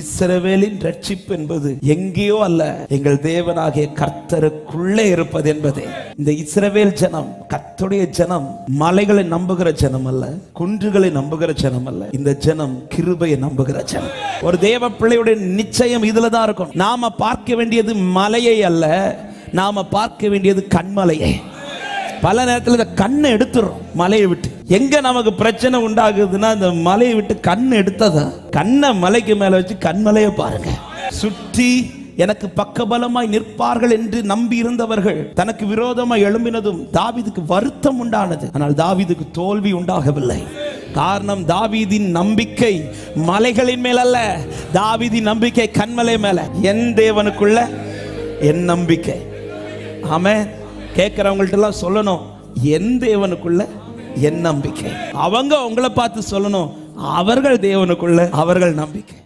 இஸ்ரவேலின் ரட்சிப்பு என்பது எங்கேயோ அல்ல எங்கள் தேவனாகிய கர்த்தருக்குள்ளே இருப்பது என்பதே. இந்த இஸ்ரவேல் ஜனம் கர்த்தருடைய ஜனம் மலைகளை நம்புகிற ஜனம் அல்ல குன்றுகளை நம்புகிற ஜனம் அல்ல. இந்த ஜனம் கிருபையை நம்புகிற ஜனம். ஒரு தேவ பிள்ளையுடைய நிச்சயம் இதுல தான் இருக்கும் நாம பார்க்க வேண்டியது மலையை அல்ல நாம பார்க்க வேண்டியது கண்மலையை. பல நேரத்தில் இந்த கண்ணை எடுத்துறோம் மலையை விட்டு. எங்க நமக்கு பிரச்சனை உண்டாகுதுன்னா இந்த மலையை விட்டு கண் எடுத்ததா கண்ணை மலைக்கு மேல வச்சு கண்மலையை பாருங்க. சுற்றி எனக்கு பக்கபலமாய் நிற்பார்கள் என்று நம்பி இருந்தவர்கள் தனக்கு விரோதமாய் எழும்பினதும் தாவீதுக்கு வருத்தம் உண்டானது. ஆனால் தாவீதுக்கு தோல்வி உண்டாகவில்லை. காரணம் தாவீதின் நம்பிக்கை மலைகளின் மேல் அல்ல தாவீதின் நம்பிக்கை கண்மலை மேல என் தேவனுக்குள்ள என் நம்பிக்கை. ஆமே கேட்குறவங்கள்ட்டலாம் சொல்லணும். என் தேவனுக்குள்ள என் நம்பிக்கை. அவங்க உங்களை பார்த்து சொல்லணும். அவர்கள் தேவனுக்குள்ள அவர்கள் நம்பிக்கை.